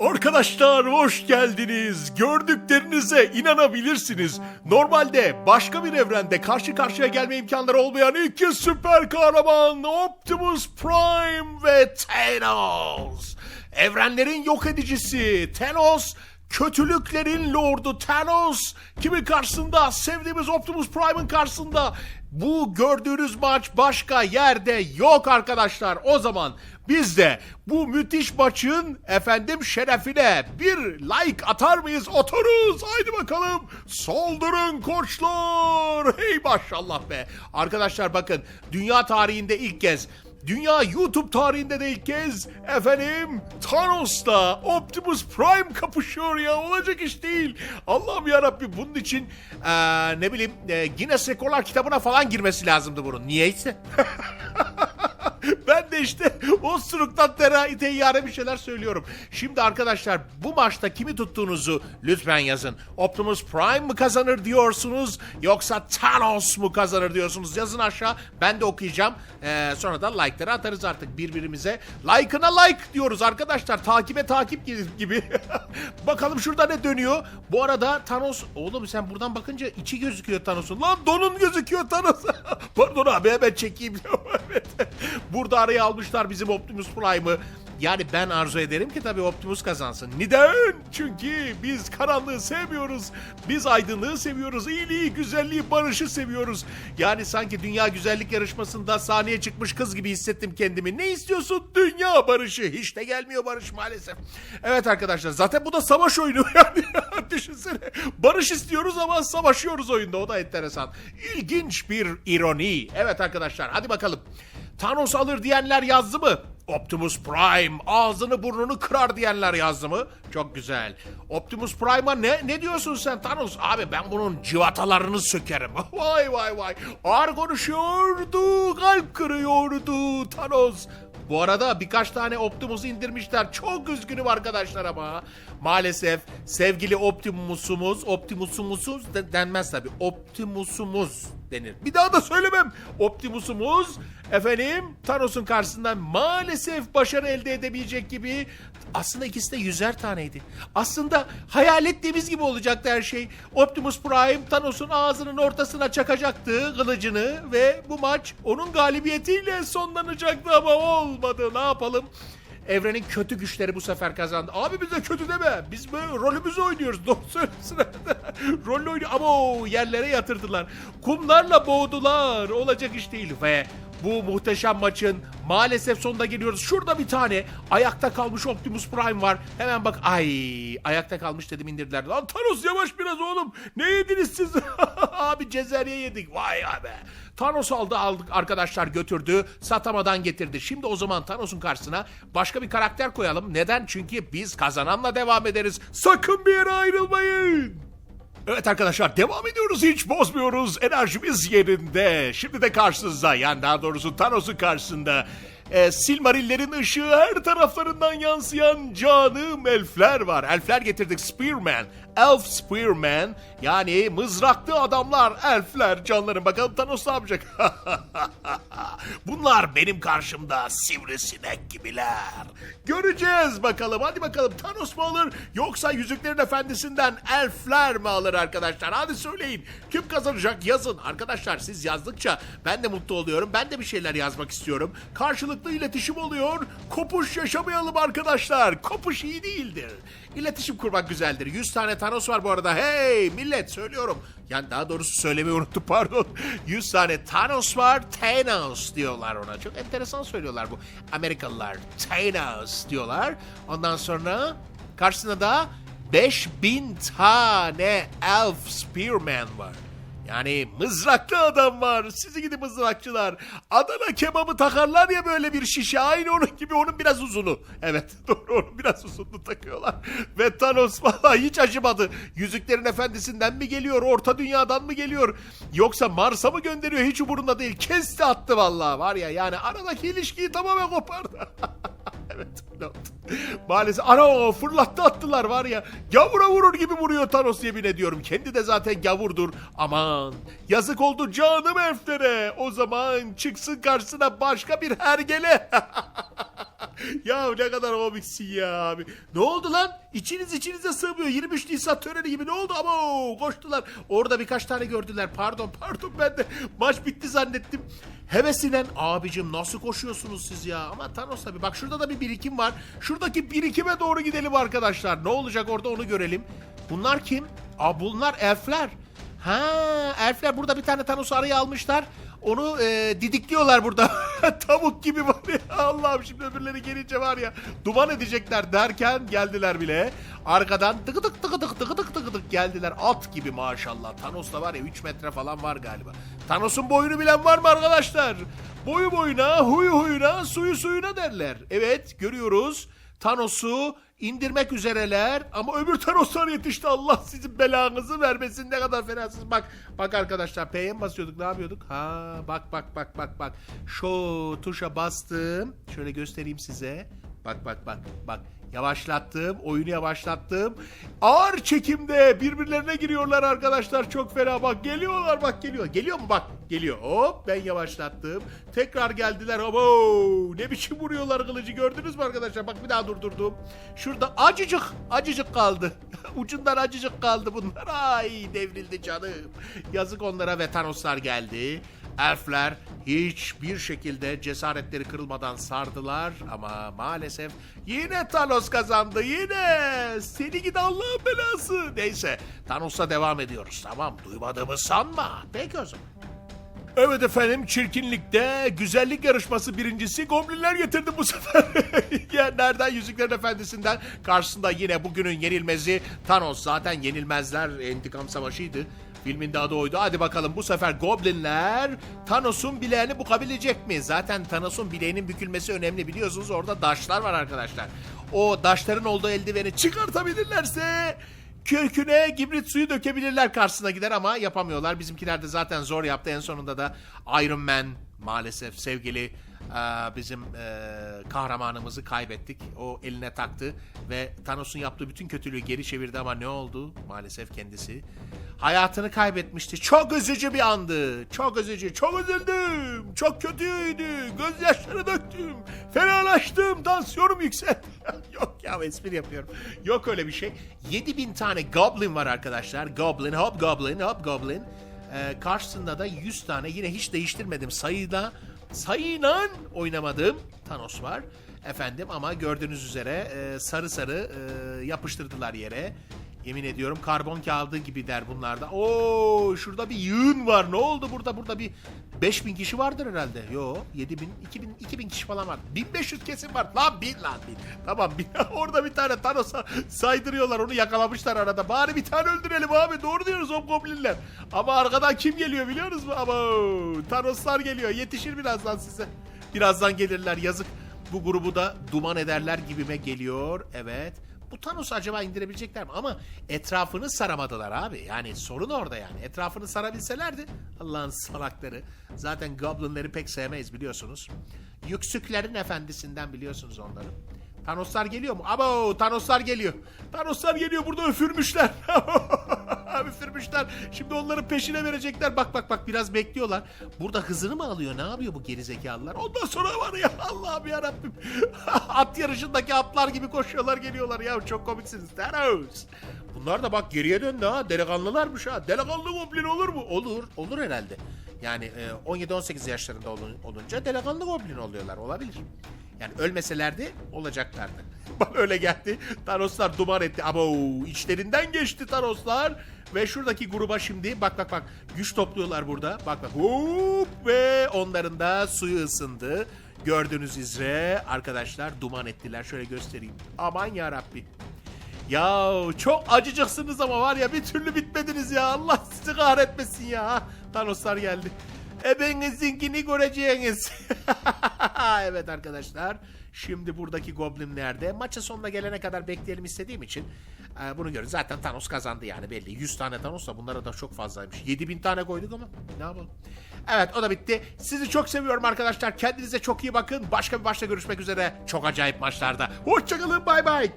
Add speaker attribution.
Speaker 1: Arkadaşlar hoş geldiniz. Gördüklerinize inanabilirsiniz. Normalde başka bir evrende karşı karşıya gelme imkanları olmayan iki süper kahraman Optimus Prime ve Thanos. Evrenlerin yok edicisi Thanos Kötülüklerin lordu Thanos kimin karşısında? Sevdiğimiz Optimus Prime'ın karşısında. Bu gördüğünüz maç başka yerde yok arkadaşlar. O zaman biz de bu müthiş maçın efendim şerefine bir like atar mıyız? Oturuz. Haydi bakalım. Saldırın koçlar. Hey maşallah be. Arkadaşlar bakın dünya tarihinde ilk kez Dünya YouTube tarihinde de ilk kez efendim Thanos'la Optimus Prime kapışıyor ya olacak iş değil. Allah'ım yarabbim bunun için eee, ne bileyim eee, Guinness Rekorlar kitabına falan girmesi lazımdı bunun. Niyeyse. Ben de işte o suruktan teyyare bir şeyler söylüyorum. Şimdi arkadaşlar bu maçta kimi tuttuğunuzu lütfen yazın. Optimus Prime mı kazanır diyorsunuz yoksa Thanos mu kazanır diyorsunuz? Yazın aşağı ben de okuyacağım. Ee, sonra da like'ları atarız artık birbirimize. Like'ına like diyoruz arkadaşlar. Takibe takip gibi. Bakalım şurada ne dönüyor. Bu arada Thanos... Oğlum sen buradan bakınca içi gözüküyor Thanos'un. Lan donun gözüküyor Thanos. Pardon abi hemen çekeyim. evet. Burada araya almışlar bizim Optimus Prime'ı. Yani ben arzu ederim ki tabii Optimus kazansın. Neden? Çünkü biz karanlığı sevmiyoruz. Biz aydınlığı seviyoruz. İyiliği, güzelliği, barışı seviyoruz. Yani sanki dünya güzellik yarışmasında sahneye çıkmış kız gibi hissettim kendimi. Ne istiyorsun? Dünya barışı. Hiç de gelmiyor barış maalesef. Evet arkadaşlar zaten bu da savaş oyunu. Yani düşünsene. Barış istiyoruz ama savaşıyoruz oyunda. O da enteresan. İlginç bir ironi. Evet arkadaşlar hadi bakalım. Thanos alır diyenler yazdı mı? Optimus Prime ağzını burnunu kırar diyenler yazdı mı? Çok güzel. Optimus Prime'a ne ne diyorsun sen Thanos? Abi ben bunun civatalarını sökerim. Vay vay vay. Ağır konuşuyordu, kalp kırıyordu Thanos. Bu arada birkaç tane Optimus'u indirmişler. Çok üzgünüm arkadaşlar ama. Maalesef sevgili Optimus'umuz, Optimus'umuz de- denmez tabii. Optimus'umuz denir. Bir daha da söylemem. Optimus'umuz efendim Thanos'un karşısından maalesef başarı elde edebilecek gibi aslında ikisi de yüzer taneydi. Aslında hayal ettiğimiz gibi olacaktı her şey. Optimus Prime Thanos'un ağzının ortasına çakacaktı kılıcını ve bu maç onun galibiyetiyle sonlanacaktı ama olmadı. Ne yapalım? Evrenin kötü güçleri bu sefer kazandı. Abi bize kötü deme. Biz böyle rolümüzü oynuyoruz. Doğru söylüyorsun. Rol oynuyor ama o yerlere yatırdılar. Kumlarla boğdular. Olacak iş değil ve bu muhteşem maçın maalesef sonuna geliyoruz. Şurada bir tane ayakta kalmış Optimus Prime var. Hemen bak ay ayakta kalmış dedim indirdiler. Lan Thanos yavaş biraz oğlum. Ne yediniz siz? Abi cezerye yedik. Vay abi. Thanos aldı aldık arkadaşlar götürdü. Satamadan getirdi. Şimdi o zaman Thanos'un karşısına başka bir karakter koyalım. Neden? Çünkü biz kazananla devam ederiz. Sakın bir yere ayrılmayın. Evet arkadaşlar devam ediyoruz hiç bozmuyoruz enerjimiz yerinde. Şimdi de karşınızda yani daha doğrusu Thanos'un karşısında e, Silmarillerin ışığı her taraflarından yansıyan canım elfler var. Elfler getirdik Spearman, Elf Spearman yani mızraklı adamlar elfler canlarım bakalım Thanos ne yapacak? Bunlar benim karşımda sivrisinek gibiler. Göreceğiz bakalım hadi bakalım Thanos mu alır yoksa Yüzüklerin Efendisi'nden elfler mi alır arkadaşlar? Hadi söyleyin kim kazanacak yazın. Arkadaşlar siz yazdıkça ben de mutlu oluyorum. Ben de bir şeyler yazmak istiyorum. Karşılıklı iletişim oluyor. Kopuş yaşamayalım arkadaşlar. Kopuş iyi değildir. İletişim kurmak güzeldir. 100 tane Thanos var bu arada. Hey millet söylüyorum. Yani daha doğrusu söylemeyi unuttum pardon. 100 tane Thanos var. Thanos diyorlar ona. Çok enteresan söylüyorlar bu. Amerikalılar Thanos diyorlar. Ondan sonra karşısında da 5000 tane Elf Spearman var. Yani mızraklı adam var. Sizi gidi mızrakçılar. Adana kebabı takarlar ya böyle bir şişe. Aynı onun gibi onun biraz uzunu. Evet doğru onun biraz uzunluğu takıyorlar. Ve Thanos vallahi hiç acımadı. Yüzüklerin Efendisi'nden mi geliyor? Orta Dünya'dan mı geliyor? Yoksa Mars'a mı gönderiyor? Hiç umurunda değil. Kesti attı vallahi var ya. Yani aradaki ilişkiyi tamamen kopardı. evet. Maalesef ana fırlattı attılar var ya. Gavura vurur gibi vuruyor Thanos yemin ediyorum. Kendi de zaten gavurdur. Aman yazık oldu canım elflere. O zaman çıksın karşısına başka bir hergele. ya ne kadar komiksin ya abi. Ne oldu lan? İçiniz içinize sığmıyor. 23 Nisan töreni gibi ne oldu? Ama koştular. Orada birkaç tane gördüler. Pardon pardon ben de maç bitti zannettim. Hevesinden abicim nasıl koşuyorsunuz siz ya? Ama Thanos tabii. Bak şurada da bir birikim var. Şuradaki birikime doğru gidelim arkadaşlar. Ne olacak orada onu görelim. Bunlar kim? Aa bunlar elfler. Ha elfler burada bir tane Thanos'u araya almışlar. Onu e, didikliyorlar burada. Tavuk gibi var ya. Allah'ım şimdi öbürleri gelince var ya. Duman edecekler derken geldiler bile. Arkadan tıkı tık tıkı tık tıkı tık tıkı tık geldiler. At gibi maşallah. Thanos da var ya 3 metre falan var galiba. Thanos'un boyunu bilen var mı arkadaşlar? Boyu boyuna, huyu huyuna, suyu suyuna derler. Evet görüyoruz. Thanos'u indirmek üzereler ama öbür Thanoslar yetişti. Allah sizin belanızı vermesin. Ne kadar fenasınız. Bak bak arkadaşlar P'ye basıyorduk? Ne yapıyorduk? Ha bak bak bak bak bak. Şu tuşa bastım. Şöyle göstereyim size. Bak bak bak bak. Yavaşlattım. Oyunu yavaşlattım. Ağır çekimde birbirlerine giriyorlar arkadaşlar. Çok fena bak. Geliyorlar bak geliyor. Geliyor mu bak? Geliyor. Hop ben yavaşlattım. Tekrar geldiler. Abo ne biçim vuruyorlar kılıcı gördünüz mü arkadaşlar? Bak bir daha durdurdum. Şurada acıcık acıcık kaldı. Ucundan acıcık kaldı bunlar. Ay devrildi canım. Yazık onlara ve Thanoslar geldi. Elfler hiçbir şekilde cesaretleri kırılmadan sardılar ama maalesef yine Thanos kazandı yine. Seni gidi Allah'ın belası. Neyse Thanos'a devam ediyoruz tamam duymadığımı sanma. Peki o zaman. Evet efendim çirkinlikte güzellik yarışması birincisi Goblinler getirdi bu sefer. ya nereden Yüzüklerin Efendisi'nden karşısında yine bugünün yenilmezi Thanos zaten yenilmezler intikam savaşıydı. Filmin de adı oydu. Hadi bakalım bu sefer Goblinler Thanos'un bileğini bukabilecek mi? Zaten Thanos'un bileğinin bükülmesi önemli biliyorsunuz. Orada daşlar var arkadaşlar. O daşların olduğu eldiveni çıkartabilirlerse köküne gibrit suyu dökebilirler karşısına gider ama yapamıyorlar. Bizimkiler de zaten zor yaptı. En sonunda da Iron Man maalesef sevgili bizim e, kahramanımızı kaybettik. O eline taktı ve Thanos'un yaptığı bütün kötülüğü geri çevirdi ama ne oldu? Maalesef kendisi hayatını kaybetmişti. Çok üzücü bir andı. Çok üzücü. Çok üzüldüm. Çok kötüydü. Gözyaşları döktüm. Fenalaştım. Tansiyonum yükseldi. Yok ya espri yapıyorum. Yok öyle bir şey. 7000 tane goblin var arkadaşlar. Goblin, hop goblin, hop goblin. Ee, karşısında da 100 tane yine hiç değiştirmedim sayıda sayıyla oynamadığım Thanos var. Efendim ama gördüğünüz üzere e, sarı sarı e, yapıştırdılar yere. Yemin ediyorum karbon kağıdı gibi der bunlarda. Oo şurada bir yığın var. Ne oldu burada? Burada bir 5000 kişi vardır herhalde. Yo 7000 2000 2000 kişi falan var. 1500 kesin var. Lan bin lan bin. Tamam bin. Orada bir tane Thanos'a saydırıyorlar. Onu yakalamışlar arada. Bari bir tane öldürelim abi. Doğru diyoruz o goblinler. Ama arkadan kim geliyor biliyor musunuz? Ama Thanos'lar geliyor. Yetişir birazdan size. Birazdan gelirler yazık. Bu grubu da duman ederler gibime geliyor. Evet. Bu Thanos'u acaba indirebilecekler mi? Ama etrafını saramadılar abi. Yani sorun orada yani. Etrafını sarabilselerdi Allah'ın salakları. Zaten Goblin'leri pek sevmeyiz biliyorsunuz. Yüksüklerin efendisinden biliyorsunuz onları. Thanos'lar geliyor mu? Abo Thanos'lar geliyor. Thanos'lar geliyor burada üfürmüşler. üfürmüşler. Şimdi onların peşine verecekler. Bak bak bak biraz bekliyorlar. Burada hızını mı alıyor? Ne yapıyor bu gerizekalılar? Ondan sonra var ya Allah'ım yarabbim. At yarışındaki atlar gibi koşuyorlar geliyorlar ya. Çok komiksiniz. Thanos. Bunlar da bak geriye döndü ha. Delikanlılarmış ha. Delikanlı goblin olur mu? Olur. Olur herhalde. Yani e, 17-18 yaşlarında olun- olunca delikanlı goblin oluyorlar. Olabilir. Yani ölmeselerdi olacaklardı. Bak öyle geldi. Thanoslar duman etti. Abo içlerinden geçti Thanoslar. Ve şuradaki gruba şimdi bak bak bak güç topluyorlar burada. Bak bak hop ve onların da suyu ısındı. Gördüğünüz üzere arkadaşlar duman ettiler. Şöyle göstereyim. Aman ya Rabbi. Ya çok acıcıksınız ama var ya bir türlü bitmediniz ya. Allah sizi kahretmesin ya. Thanoslar geldi. Ebenizinkini göreceğiniz. evet arkadaşlar. Şimdi buradaki goblinlerde maçın sonuna gelene kadar bekleyelim istediğim için e, bunu görün. Zaten Thanos kazandı yani belli. 100 tane Thanos da bunlara da çok fazlaymış. 7000 tane koyduk ama ne yapalım. Evet o da bitti. Sizi çok seviyorum arkadaşlar. Kendinize çok iyi bakın. Başka bir maçta görüşmek üzere. Çok acayip maçlarda. Hoşçakalın bay bay.